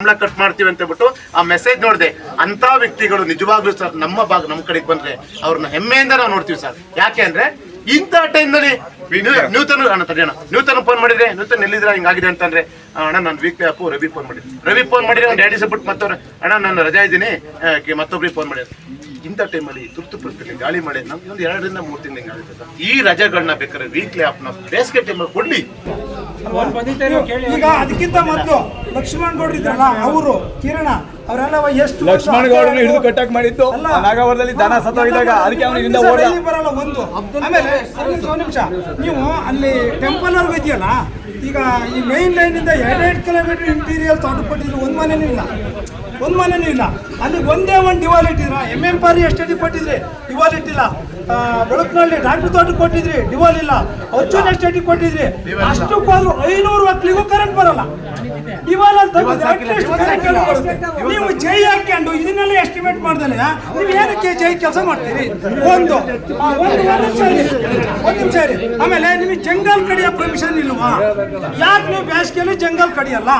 ಸಂಬಳ ಕಟ್ ಮಾಡ್ತೀವಿ ಅಂತ ಹೇಳ್ಬಿಟ್ಟು ಆ ಮೆಸೇಜ್ ನೋಡಿದೆ. ಅಂತ ವ್ಯಕ್ತಿಗಳು ನಿಜವಾಗ್ಲೂ ಸರ್ ನಮ್ಮ ಭಾಗ ನಮ್ಮ ಕಡೆಗೆ ಬಂದ್ರೆ ಅವ್ರನ್ನ ಹೆಮ್ಮೆಯಿಂದ ನಾವು ನೋಡ್ತೀವಿ ಸರ್ ಯಾಕೆ ಅಂದ್ರೆ ಇಂಥ ಟೈಮ್ನಲ್ಲಿ ನೂತನ ಅಣ್ಣ ನೂತನ ಫೋನ್ ಮಾಡಿದ್ರೆ ನೂತನ ಎಲ್ಲಿದ್ರ ಹಿಂಗಾಗಿದೆ ಅಂತಂದ್ರೆ ಅಣ್ಣ ನಾನು ವೀಕ್ ಅಪ್ಪು ರವಿ ಫೋನ್ ಮಾಡಿದ್ರು ರವಿ ಫೋನ್ ಮಾಡಿದ್ರೆ ಒಂದು ಡ್ಯಾಡಿ ಸಪೋರ್ಟ್ ಮತ್ತವ್ರು ಅಣ್ಣ ನಾನು ರಜಾ ಇದ್ದೀನಿ. ಮತ್ತೊಬ್ರಿಗೆ ಫೋನ್ ಮಾಡಿದ್ರು ಇಂಥ ಟೈಮಲ್ಲಿ ತುರ್ತು ಪರಿಸ್ಥಿತಿ ಗಾಳಿ ಮಳೆ ನಮ್ಗೆ ಒಂದು ಎರಡರಿಂದ ಮೂರು ತಿಂಗಳು ಹಿಂಗಾಗುತ್ತೆ ಸರ್ ಈ ರಜೆಗಳನ್ನ ಬೇಕಾದ್ರೆ ವೀಕ್ಲಿ ಆಪ್ನ ಬೇಸಿಗೆ ಟೈಮಲ್ಲಿ ಕೊಡ್ಲಿ. ಈಗ ಅದಕ್ಕಿಂತ ಮೊದಲು ಲಕ್ಷ್ಮಣ್ ಗೌಡ್ರಿದ್ರಲ್ಲ ಅವರು ಕಿರಣ ಅವರೆಲ್ಲ ಎಷ್ಟು ಲಕ್ಷ್ಮಣ ಗೌಡನ ಹಿಡಿದು ಕಟ್ಟಾಕ್ ಮಾಡಿದ್ದು. ನಾಗವರದಲ್ಲಿ ದನ ಸತ್ತೋಗಿದಾಗ ಅದಕ್ಕೆ ಅವನಿಂದ ಓಡ ಬರಲ್ಲ ಒಂದು. ಆಮೇಲೆ ಒಂದು ನಿಮಿಷ ನೀವು ಅಲ್ಲಿ ಟೆಂಪಲ್ ವರ್ಗು ಇದೆಯಲ್ಲ? ಈಗ ಈ ಮೈನ್ ಲೈನ್ ಇಂದ ಎರಡೆರಡು ಕಿಲೋಮೀಟರ್ ಇಂಟೀರಿಯರ್ ತೋಟ ಕೊಟ್ಟಿದ್ರು ಒಂದ್ ಮನೆನೂ ಇಲ್ಲ. ಒಂದ್ ಮನೆನೂ ಇಲ್ಲ. ಅಲ್ಲಿ ಒಂದೇ ಒಂದು ದಿವಾಲ್ ಇಟ್ಟಿದ್ರ. ಎಂ ಎಂ ಪಾರಿ ಎಷ್ಟೇ ಕೊಟ್ಟಿದ್ರಿ ದಿವಾಲ್ ಇಟ್ಟಿಲ್ಲ. ಬೆಳಕಿನಲ್ಲಿ ಡಾಕ್ಟರ್ ತೋಟಕ್ಕೆ ಕೊಟ್ಟಿದ್ರಿ ದಿವಾಲ್ ಇಲ್ಲ. ಅರ್ಜುನ್ ಎಸ್ಟೇಟಿಗೆ ಕೊಟ್ಟಿದ್ರಿ ಅಷ್ಟು ಹೋದ್ರು ಐನೂರು ಮಕ್ಕಳಿಗೂ ಕರೆಂಟ್ ಬರಲ್ಲ. ಇವಾಗ ಅಂತ ನೀವು ಜೈ ಹಾಕೊಂಡು ಇದನ್ನೆಲ್ಲ ಎಸ್ಟಿಮೇಟ್ ಮಾಡ್ದಲೆ ನೀವು ಏನಕ್ಕೆ ಜೈ ಕೆಲಸ ಮಾಡ್ತೀರಿ? ಒಂದು ಒಂದು ನಿಮಿಷ. ಒಂದ್ ನಿಮಿಷ. ಆಮೇಲೆ ನಿಮಗೆ ಜಂಗಲ್ ಕಡಿಯೋ ಪರ್ಮಿಷನ್ ಇಲ್ವಾ? ಯಾಕೆ ನೀವು ಬೇಸಿಗೆಯಲ್ಲಿ ಜಂಗಲ್ ಕಡಿಯಲ್ಲ?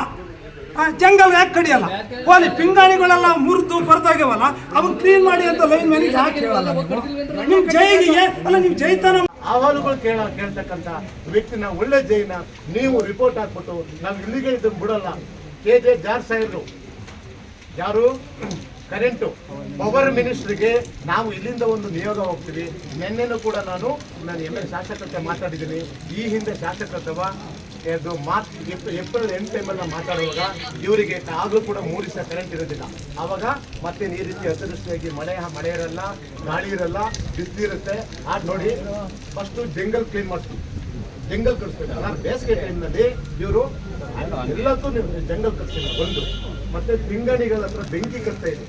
ಜಂಗಲ್ ಯಾಕೆ ಕಡಿಯಲ್ಲ? ಹೋಲಿ ಪಿಂಗಾಣಿಗಳೆಲ್ಲ ಮುರಿದು ಬರ್ದಾಗ್ಯವಲ್ಲ ಅವ್ರು ಕ್ಲೀನ್ ಮಾಡಿ ಅಂತ ಲೈನ್ ಮೇಲೆ ಯಾಕೆ ಹೇಳಲ್ಲ ನೀವು? ನಿಮ್ ಜೈಗೆ ಅಲ್ಲ ನಿಮ್ ಜೈತನ ಅಹವಾಲುಗಳು ಕೇಳ, ಕೇಳ್ತಕ್ಕಂಥ ವ್ಯಕ್ತಿನ ಒಳ್ಳೆ ಜೈನ ನೀವು ರಿಪೋರ್ಟ್ ಹಾಕ್ಬಿಟ್ಟು ನಾವು ಇಲ್ಲಿಗೆ ಇದನ್ನ ಬಿಡಲ್ಲ. ಕೆ. ಜೆ. ಜಾರ್ ಸಾಹೇಬ್ರು ಯಾರು? ಕರೆಂಟು. ಪವರ್ ಮಿನಿಸ್ಟ್ರಿಗೆ ನಾವು ಇಲ್ಲಿಂದ ಒಂದು ನಿಯೋಗ ಹೋಗ್ತೀವಿ. ನಿನ್ನೆನೂ ಕೂಡ ನಾನು ನಾನು ಎಂ ಎಲ್ ಶಾಸಕತೆ ಮಾತಾಡಿದ್ದೀನಿ. ಈ ಹಿಂದೆ ಶಾಸಕತ್ವ ಇದು ಏಪ್- ಏಪ್ರಿಲ್ ಎಂಟು ಟೈಮಲ್ಲಿ ಮಾತಾಡುವಾಗ ಇವರಿಗೆ ಆಗಲೂ ಕೂಡ ಮೂರು ದಿವಸ ಕರೆಂಟ್ ಇರೋದಿಲ್ಲ. ಆವಾಗ ಮತ್ತೆ ಈ ರೀತಿ ಅತಿವೃಷ್ಟಿಯಾಗಿ ಮಳೆ ಮಳೆ ಇರಲ್ಲ, ಗಾಳಿ ಇರಲ್ಲ, ಬಿಸಿಲಿರುತ್ತೆ. ಆಗ ನೋಡಿ ಫಸ್ಟು ಜಂಗಲ್ ಕ್ಲೀನ್ ಮಾಡ್ತೀವಿ. ಜಂಗಲ್ ಕಟ್ಸ್ಬೇಕಲ್ಲ ಬೇಸಿಗೆ ಟೈಮ್ನಲ್ಲಿ ಇವರು ಎಲ್ಲದೂ ನೀವು ಜಂಗಲ್ ಕಟ್ಸಿಲ್ಲ ಒಂದು. ಮತ್ತೆ ತಿಂಗಣಿಗಳ ಹತ್ರ ಬೆಂಕಿ ಕಟ್ತಾ ಇದೆ.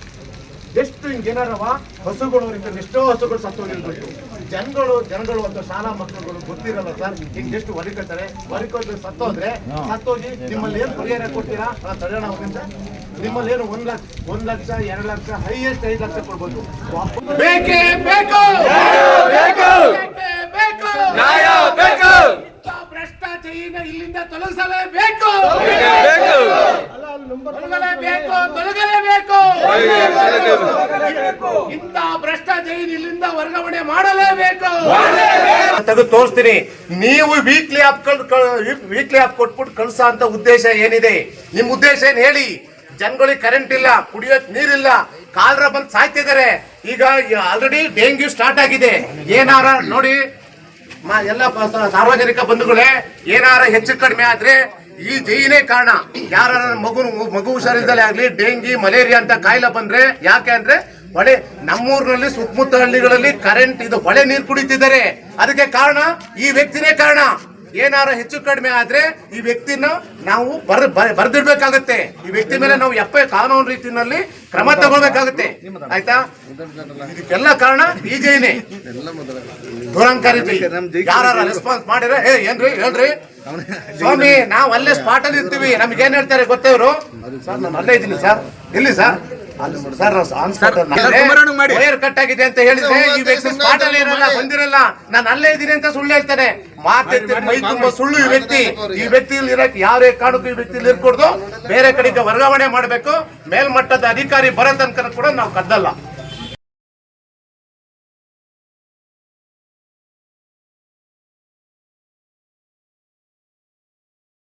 ಎಷ್ಟು ಹಿಂಗೇನಾರವ? ಹಸುಗಳು ಅವ್ರಿಂದ ಎಷ್ಟೋ ಹಸುಗಳು ಸತ್ತೋಗಿರ್ಬೇಕು. ಜನಗಳು ಜನಗಳು ಅಂತ ಶಾಲಾ ಮಕ್ಕಳುಗಳು ಗೊತ್ತಿರಲ್ಲ ಸರ್ ಹಿಂಗೆ ಎಷ್ಟು ಹೊರಿಕತ್ತಾರೆ ಹೊರಿಕೋದ್ರೆ ಸತ್ತೋದ್ರೆ ಸತ್ತೋಗಿ ನಿಮ್ಮಲ್ಲಿ ಏನು ಪರಿಹಾರ ಕೊಡ್ತೀರಾ? ಆ, ತಡೆಯೋಣ ಅವ್ರಿಂದ ನಿಮ್ಮಲ್ಲಿ ಏನು ಒಂದ್ ಲಕ್ಷ ಒಂದ್ ಲಕ್ಷ ಎರಡು ಲಕ್ಷ ಹೈಯೆಸ್ಟ್ ಐದು ಲಕ್ಷ ಕೊಡ್ಬೋದು ಬೇಕೇ ಬೇಕು ಬೇಕೇ ಬೇಕು ನ್ಯಾಯ ಬೇಕು ಭ್ರಷ್ಟಾಚಾರಿನ ಇಲ್ಲಿಂದ ತೊಲಗಿಸಲೇಬೇಕು ತೊಲಗಲೇಬೇಕು ತೊಲಗಲೇಬೇಕು ಇಂಥ ಭ್ರಷ್ಟಾಚಾರಿ ಇಲ್ಲಿಂದ ವರ್ಗಾವಣೆ ಮಾಡಲೇಬೇಕು. ತೆಗೆದು ತೋರಿಸ್ತೀನಿ. ನೀವು ವೀಕ್ಲಿ ಆಪ್ ವೀಕ್ಲಿ ಆಪ್ ಕೊಟ್ಬಿಟ್ಟು ಕಳ್ಸೋ ಅಂತ ಉದ್ದೇಶ ಏನಿದೆ? ನಿಮ್ ಉದ್ದೇಶ ಏನ್ ಹೇಳಿ? ಜನಗಳಿಗೆ ಕರೆಂಟ್ ಇಲ್ಲ ಕುಡಿಯೋಕ್ ನೀರಿಲ್ಲ ಕಾಲರ ಬಂದ್ ಸಾಯ್ತಿದ್ದಾರೆ. ಈಗ ಆಲ್ರೆಡಿ ಡೆಂಗ್ಯೂ ಸ್ಟಾರ್ಟ್ ಆಗಿದೆ. ಏನಾರ ನೋಡಿ ಮ- ಎಲ್ಲ ಸಾರ್ವಜನಿಕ ಬಂಧುಗಳೇ ಏನಾರ ಹೆಚ್ಚು ಕಡಿಮೆ ಆದ್ರೆ ಈ ಜೈನೇ ಕಾರಣ. ಯಾರ ಮಗು ಮಗು ಹುಷಾರಿದ್ದಲ್ಲೇ ಆಗ್ಲಿ ಡೆಂಗಿ ಮಲೇರಿಯಾ ಅಂತ ಕಾಯಿಲೆ ಬಂದ್ರೆ ಯಾಕೆ ಅಂದ್ರೆ ಹೊಳೆ, ನಮ್ಮೂರಿನಲ್ಲಿ ಸುತ್ತಮುತ್ತ ಹಳ್ಳಿಗಳಲ್ಲಿ ಕರೆಂಟ್ ಇದು ಹೊಳೆ ನೀರು ಕುಡಿತಿದ್ದಾರೆ. ಅದಕ್ಕೆ ಕಾರಣ ಈ ವ್ಯಕ್ತಿನೇ ಕಾರಣ. ಏನಾರ ಹೆಚ್ಚು ಕಡಿಮೆ ಆದ್ರೆ ಈ ವ್ಯಕ್ತಿನ ನಾವು ಬರ್ ಬರ್- ಬರ್ದಿಡ್ಬೇಕಾಗತ್ತೆ. ಈ ವ್ಯಕ್ತಿ ಮೇಲೆ ನಾವು ಎಪ್ಪ ಕಾನೂನು ರೀತಿನಲ್ಲಿ ಕ್ರಮ ತಗೊಳ್ಬೇಕಾಗುತ್ತೆ. ಆಯ್ತಾ? ಇದಕ್ಕೆಲ್ಲ ಕಾರಣ ಬಿಜೆನೆ ಜೈನೇ ದುರಂಕಾರಿ ಯಾರ ರೆಸ್ಪಾನ್ಸ್ ಮಾಡಿದ್ರೆ ಹೇ ಏನ್ರಿ ಹೇಳ್ರಿ? ಸ್ವಾಮಿ ನಾವು ಅಲ್ಲೇ ಸ್ಪಾಟ್ ಅಲ್ಲಿ ಇರ್ತೀವಿ. ನಮ್ಗೆ ಏನ್ ಹೇಳ್ತಾರೆ ಗೊತ್ತವ್ರು ಸರ್ ನಾನು ಅಲ್ಲೇ ಇದ್ದೀನಿ ಸರ್. ಇಲ್ಲಿ ಸರ್. ವೈರ್ ಕಟ್ ಆಗಿದೆ ಅಂತ ಹೇಳಿದ್ರೆ ಈ ವ್ಯಕ್ತಿ ಸ್ಪಾಟ್ ಅಲ್ಲಿ ಇರಲ್ಲ ಬಂದಿರಲ್ಲ ನಾನು ಅಲ್ಲೇ ಇದ್ದೀನಿ ಅಂತ ಸುಳ್ಳು ಹೇಳ್ತಾನೆ. ಮಾತೆತ್ತಿ ಮೈ ತುಂಬಾ ಸುಳ್ಳು ಈ ವ್ಯಕ್ತಿ. ಈ ವ್ಯಕ್ತಿ ಇಲ್ಲಿ ಇರಕ್ ಯಾರೇ ಕಾರಣಕ್ಕೂ ಈ ವ್ಯಕ್ತಿ ಇರ್ಕೊಡ್ದು. ಬೇರೆ ಕಡೆಗೆ ವರ್ಗಾವಣೆ ಮಾಡಬೇಕು. ಮೇಲ್ಮಟ್ಟದ ಅಧಿಕಾರಿ ಬರೋ ತನಕ ಕೂಡ ನಾವು ಕದ್ದಲ್ಲ.